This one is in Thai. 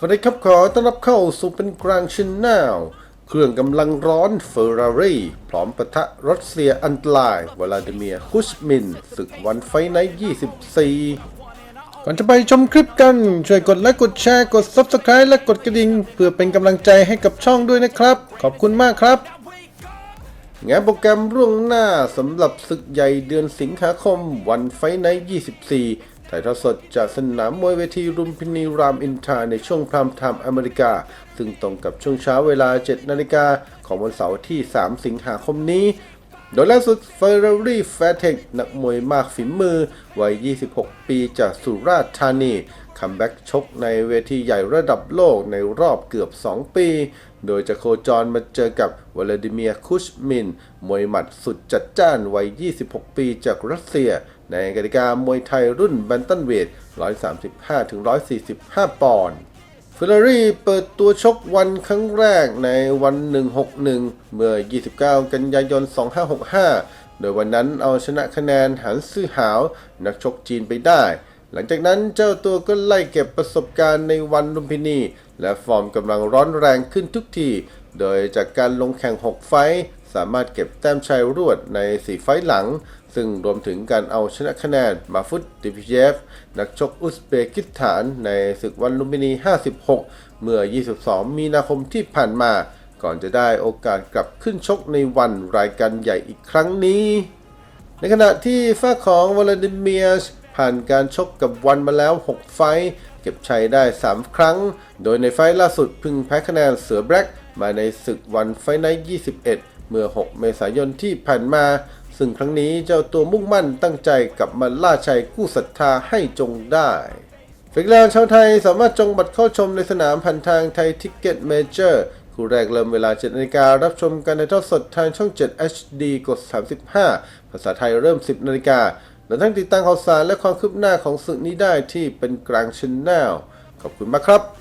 สวัสดีครับขอต้อนรับเข้าสู่เป็นกลางชินแนลเครื่องกำลังร้อนเฟอร์รารี่พร้อมปะทะรัสเซียอันตราย วลาดิเมียร์คุชมินศึกวันไฟไนท์24 ก่อนจะไปชมคลิปกัน ช่วยกดไลค์กดแชร์กด Subscribe และกดกระดิ่ง เพื่อเป็นกำลังใจให้กับช่องด้วยนะครับ ขอบคุณมากครับงานโปรแกรมร่วงหน้าสำหรับศึกใหญ่เดือนสิงหาคมวันไฟไนท์24 ถ่ายทอดสดจากสนามมวยเวทีรุมพินีรามอินทราในช่วงพรามไทม์อเมริกา ซึ่งตรงกับช่วงเช้าเวลา 7 นาฬิกาของวันเสาร์ที่ 3 สิงหาคมนี้ โดยล่าสุดเฟอร์รารี่แฟเทคนักมวยมากฝีมือ วัย 26 ปีจากสุราษฎร์ธานี คัมแบ็กชกในเวทีใหญ่ระดับโลกในรอบเกือบ 2 ปี โดยจะโคจรมาเจอกับวลาดิเมียร์คุชมิน มวยหมัดสุดจัดจ้านวัย 26 ปีจากรัสเซีย ในกติกามวยไทยรุ่นแบนตันเวท 135-145 ปอนด์เฟอร์รารี่เปิดตัวชกวันครั้งแรกในวัน 161 เมื่อ 29 กันยายน 2565 โดยวันนั้นเอาชนะคะแนนหันซื่อหาว นักชกจีนไปได้ หลังจากนั้นเจ้าตัวก็ไล่เก็บประสบการณ์ในวันลุมพินี และฟอร์มกำลังร้อนแรงขึ้นทุกที โดยจากการลงแข่ง 6 ไฟสามารถเก็บแต้มชัยรวดใน 4 ไฟหลัง ซึ่งรวมถึงการเอาชนะคะแนนมาฟุตดิพิเยฟ นักชกอุซเบกิสถานในศึกวันลุมพินี 56 เมื่อ 22 มีนาคมที่ผ่านมา ก่อนจะได้โอกาสกลับขึ้นชกในวันรายการใหญ่อีกครั้งนี้ ในขณะที่ฝ้าของวลาดิเมียร์ ผ่านการชกกับวันมาแล้ว 6 ไฟเก็บชัยได้ 3 ครั้ง โดยในไฟล่าสุดพึ่งแพ้คะแนนเสือแบล็กมาในศึกวันไฟไนท์21 เมื่อ 6 เมษายนที่ผ่านมา ซึ่งครั้งนี้เจ้าตัวมุ่งมั่นตั้งใจกลับมาล่าชัยกู้ศรัทธาให้จงได้ฟิกแลนชาวไทยสามารถจองบัตรเข้าชมในสนามผ่านทางไทยทิกเก็ตเมเจอร์คู่แรกเริ่มเวลา7นาฬิการับชมการถ่ายทอดสดทางช่อง 7 HD กด 35 ภาษาไทยเริ่ม 10 นาฬิกา และทั้งติดตามข่าวสารและความคืบหน้าของศึกนี้ได้ที่เป็นกลางช n แนลขอบคุณมากครับ